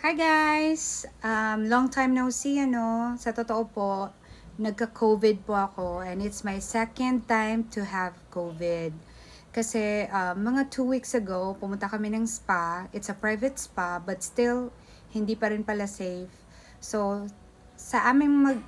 Hi guys! Um, long time no see, ano? Sa totoo po, nagka-COVID po ako and it's my second time to have COVID. Kasi um, mga two weeks ago, pumunta kami ng spa. It's a private spa but still, hindi pa rin pala safe. So, sa aming mag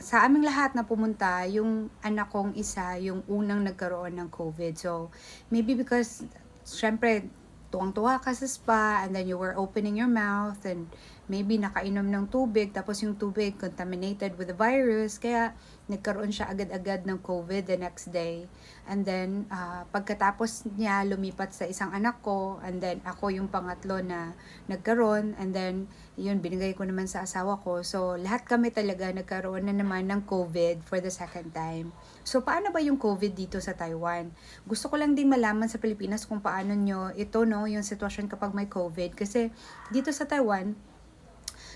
sa aming lahat na pumunta, yung anak kong isa, yung unang nagkaroon ng COVID. So, maybe because, syempre, tuwang-tuwa ka sa spa and then you were opening your mouth and maybe nakainom ng tubig tapos yung tubig contaminated with the virus kaya nagkaroon siya agad-agad ng COVID the next day. And then ah, pagkatapos niya lumipat sa isang anak ko and then ako yung pangatlo na nagkaroon. And then yun binigay ko naman sa asawa ko. So lahat kami talaga nagkaroon na naman ng COVID for the second time. So paano ba yung COVID dito sa Taiwan? Gusto ko lang din malaman sa Pilipinas kung paano nyo ito no yung sitwasyon kapag may COVID. Kasi dito sa Taiwan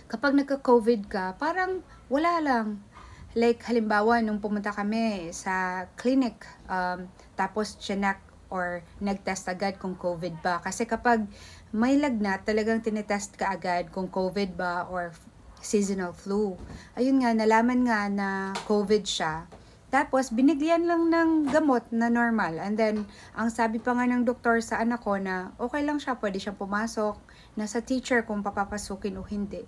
kapag nagka-COVID ka parang wala lang like halimbawa nung pumunta kami sa clinic um, tapos chinek or nag-test agad kung COVID ba kasi kapag may lagnat talagang tinetest ka agad kung COVID ba or seasonal flu ayun nga nalaman nga na COVID siya tapos, binigyan lang ng gamot na normal. And then, ang sabi pa nga ng doktor sa anak ko na okay lang siya, pwede siyang pumasok. Nasa teacher kung papapasukin o hindi.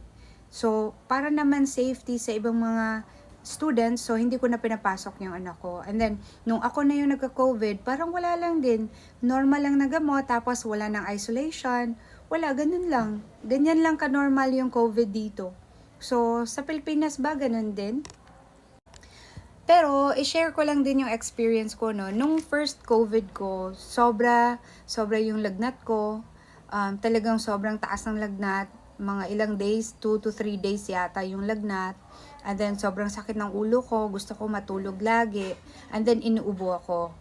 So, para naman safety sa ibang mga students, so hindi ko na pinapasok yung anak ko. And then, nung ako na yung nagka-COVID, parang wala lang din. Normal lang na gamot, tapos wala ng isolation. Wala, ganun lang. Ganyan lang ka-normal yung COVID dito. So, sa Pilipinas ba, ganun din? Pero, i-share ko lang din yung experience ko, no. Nung first COVID ko, sobra, sobra yung lagnat ko. Um, talagang sobrang taas ng lagnat. Mga ilang days, 2 to 3 days yata yung lagnat. And then, sobrang sakit ng ulo ko. Gusto ko matulog lagi. And then, inuubo ako.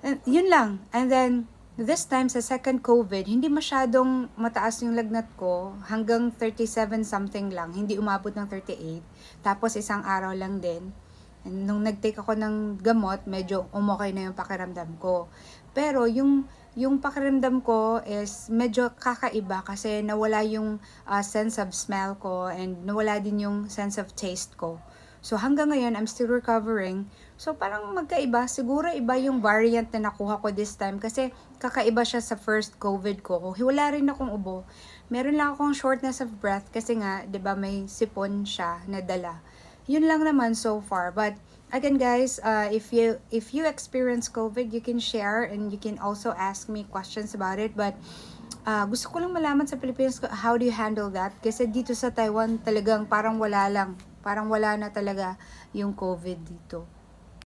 And, yun lang. And then, this time, sa second COVID, hindi masyadong mataas yung lagnat ko. Hanggang 37 something lang. Hindi umabot ng 38. Tapos, isang araw lang din. Nung nag-take ako ng gamot, medyo umokay na yung pakiramdam ko. Pero yung yung pakiramdam ko is medyo kakaiba kasi nawala yung uh, sense of smell ko and nawala din yung sense of taste ko. So hanggang ngayon, I'm still recovering. So parang magkaiba. Siguro iba yung variant na nakuha ko this time kasi kakaiba siya sa first COVID ko. Wala rin akong ubo. Meron lang akong shortness of breath kasi nga, 'di ba may sipon siya na dala yun lang naman so far. But again guys, uh, if you if you experience COVID, you can share and you can also ask me questions about it. But uh, gusto ko lang malaman sa Pilipinas how do you handle that? Kasi dito sa Taiwan talagang parang wala lang. Parang wala na talaga yung COVID dito.